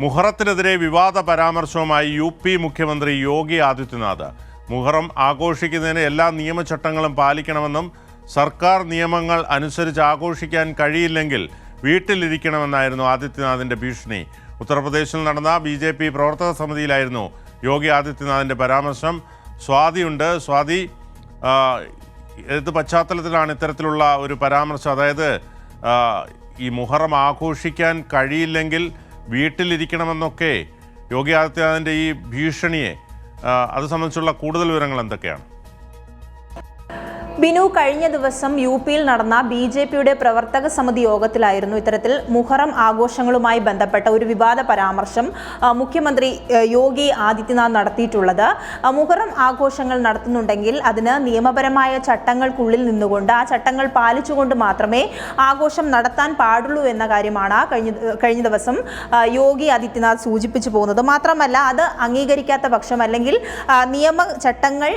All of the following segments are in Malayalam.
മുഹറത്തിനെതിരെ വിവാദ പരാമർശവുമായി യു പി മുഖ്യമന്ത്രി യോഗി ആദിത്യനാഥ്. മുഹറം ആഘോഷിക്കുന്നതിന് എല്ലാ നിയമചട്ടങ്ങളും പാലിക്കണമെന്നും സർക്കാർ നിയമങ്ങൾ അനുസരിച്ച് ആഘോഷിക്കാൻ കഴിയില്ലെങ്കിൽ വീട്ടിലിരിക്കണമെന്നായിരുന്നു ആദിത്യനാഥിന്റെ ഭീഷണി. ഉത്തർപ്രദേശിൽ നടന്ന ബി ജെ പി പ്രവർത്തക സമിതിയിലായിരുന്നു യോഗി ആദിത്യനാഥിന്റെ പരാമർശം. സ്വാതിയുണ്ട്. സ്വാതി ഏത് പശ്ചാത്തലത്തിലാണ് ഇത്തരത്തിലുള്ള ഒരു പരാമർശം. അതായത് ഈ മുഹറം ആഘോഷിക്കാൻ കഴിയില്ലെങ്കിൽ വീട്ടിലിരിക്കണമെന്നൊക്കെ യോഗി ആദിത്യനാഥിന്റെ ഈ ഭീഷണിയെ അത് സംബന്ധിച്ചുള്ള കൂടുതൽ വിവരങ്ങൾ എന്തൊക്കെയാണ്? ബിനു കഴിഞ്ഞ ദിവസം യു പിയിൽ നടന്ന ബി ജെ പിയുടെ പ്രവർത്തക സമിതി യോഗത്തിലായിരുന്നു ഇത്തരത്തിൽ മുഹറം ആഘോഷങ്ങളുമായി ബന്ധപ്പെട്ട ഒരു വിവാദ പരാമർശം മുഖ്യമന്ത്രി യോഗി ആദിത്യനാഥ് നടത്തിയിട്ടുള്ളത്. മുഹറം ആഘോഷങ്ങൾ നടത്തുന്നുണ്ടെങ്കിൽ അതിന് നിയമപരമായ ചട്ടങ്ങൾക്കുള്ളിൽ നിന്നുകൊണ്ട് ആ ചട്ടങ്ങൾ പാലിച്ചുകൊണ്ട് മാത്രമേ ആഘോഷം നടത്താൻ പാടുള്ളൂ എന്ന കാര്യമാണ് കഴിഞ്ഞ കഴിഞ്ഞ ദിവസം യോഗി ആദിത്യനാഥ് സൂചിപ്പിച്ചു പോകുന്നത്. മാത്രമല്ല അത് അംഗീകരിക്കാത്ത പക്ഷം അല്ലെങ്കിൽ നിയമ ചട്ടങ്ങൾ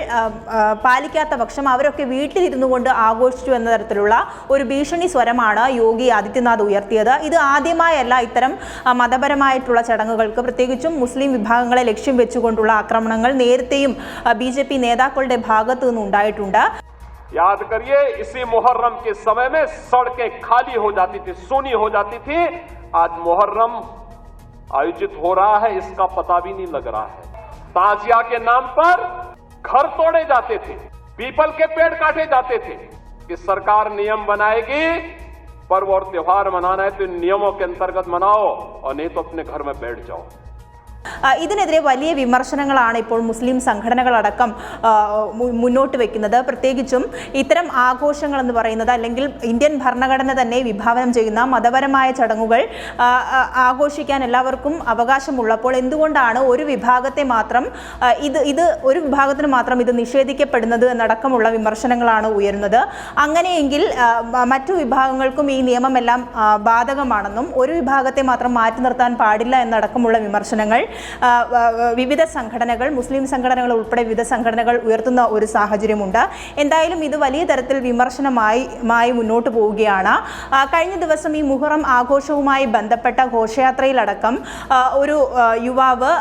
പാലിക്കാത്ത പക്ഷം അവരൊക്കെ വീട്ടിലിരുന്നു കൊണ്ട് ആഘോഷിച്ചു എന്ന തരത്തിലുള്ള ഒരു ഭീഷണി സ്വരമാണ് യോഗി ആദിത്യനാഥ് ഉയർത്തിയത് ഇത് ആദ്യമായല്ല ഇത്തരം ആ, മതപരമായിട്ടുള്ള ചടങ്ങുകൾക്ക് പ്രത്യേകിച്ചും മുസ്ലിം വിഭാഗങ്ങളെ ലക്ഷ്യം വെച്ചുകൊണ്ടുള്ള ആക്രമണങ്ങൾ നേരത്തെയും ബി ജെ പി നേതാക്കളുടെ ഭാഗത്തു നിന്നുണ്ടായിട്ടുണ്ട് याद करिए इसी मुहर्रम के समय में सड़कें खाली हो जाती थी सूनी हो जाती थी आज मुहर्रम आयोजित हो रहा है इसका पता भी नहीं लग रहा है ताजिया के नाम पर घर तोड़े जाते थे पीपल के पेड़ काटे जाते थे कि सरकार नियम बनाएगी, पर्व और त्योहार मनाना है तो नियमों के अंतर्गत मनाओ और नहीं तो अपने घर में बैठ जाओ। ഇതിനെതിരെ വലിയ വിമർശനങ്ങളാണ് ഇപ്പോൾ മുസ്ലിം സംഘടനകളടക്കം മുന്നോട്ട് വെക്കുന്നത്. പ്രത്യേകിച്ചും ഇത്തരം ആഘോഷങ്ങൾ എന്ന് പറയുന്നത് അല്ലെങ്കിൽ ഇന്ത്യൻ ഭരണഘടന തന്നെ വിഭാവനം ചെയ്യുന്ന മതപരമായ ചടങ്ങുകൾ ആഘോഷിക്കാൻ എല്ലാവർക്കും അവകാശമുള്ളപ്പോൾ എന്തുകൊണ്ടാണ് ഒരു വിഭാഗത്തെ മാത്രം ഇത് ഇത് ഒരു വിഭാഗത്തിന് മാത്രം ഇത് നിഷേധിക്കപ്പെടുന്നത് എന്നടക്കമുള്ള വിമർശനങ്ങളാണ് ഉയരുന്നത്. അങ്ങനെയെങ്കിൽ മറ്റു വിഭാഗങ്ങൾക്കും ഈ നിയമമെല്ലാം ബാധകമാണെന്നും ഒരു വിഭാഗത്തെ മാത്രം മാറ്റി നിർത്താൻ പാടില്ല എന്നടക്കമുള്ള വിമർശനങ്ങൾ വിവിധ സംഘടനകൾ മുസ്ലിം സംഘടനകൾ ഉൾപ്പെടെ വിവിധ സംഘടനകൾ ഉയർത്തുന്ന ഒരു സാഹചര്യമുണ്ട്. എന്തായാലും ഇത് വലിയ തരത്തിൽ വിമർശനമായി മായി മുന്നോട്ട് പോവുകയാണ്. കഴിഞ്ഞ ദിവസം ഈ മുഹറം ആഘോഷവുമായി ബന്ധപ്പെട്ട ഘോഷയാത്രയിലടക്കം ഒരു യുവാവ്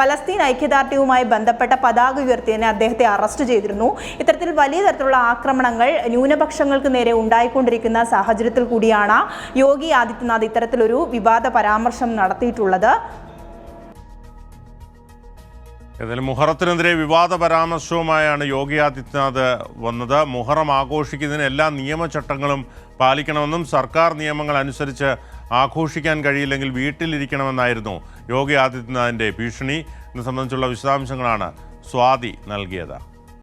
പലസ്തീൻ ഐക്യദാർഢ്യവുമായി ബന്ധപ്പെട്ട പതാക ഉയർത്തിയതിനെ അദ്ദേഹത്തെ അറസ്റ്റ് ചെയ്തിരുന്നു. ഇത്തരത്തിൽ വലിയ തരത്തിലുള്ള ആക്രമണങ്ങൾ ന്യൂനപക്ഷങ്ങൾക്ക് നേരെ ഉണ്ടായിക്കൊണ്ടിരിക്കുന്ന സാഹചര്യത്തിൽ കൂടിയാണ് യോഗി ആദിത്യനാഥ് ഇത്തരത്തിലൊരു വിവാദ പരാമർശം നടത്തിയിട്ടുള്ളത്. ഏതായാലും മുഹറത്തിനെതിരെ വിവാദ പരാമർശവുമായാണ് യോഗി ആദിത്യനാഥ് വന്നത്. മുഹറം ആഘോഷിക്കുന്നതിന് എല്ലാ നിയമചട്ടങ്ങളും പാലിക്കണമെന്നും സർക്കാർ നിയമങ്ങൾ അനുസരിച്ച് ആഘോഷിക്കാൻ കഴിയില്ലെങ്കിൽ വീട്ടിലിരിക്കണമെന്നായിരുന്നു യോഗി ആദിത്യനാഥിന്റെ ഭീഷണി. ഇത് സംബന്ധിച്ചുള്ള വിശദാംശങ്ങളാണ് സ്വാതി നൽകിയത്.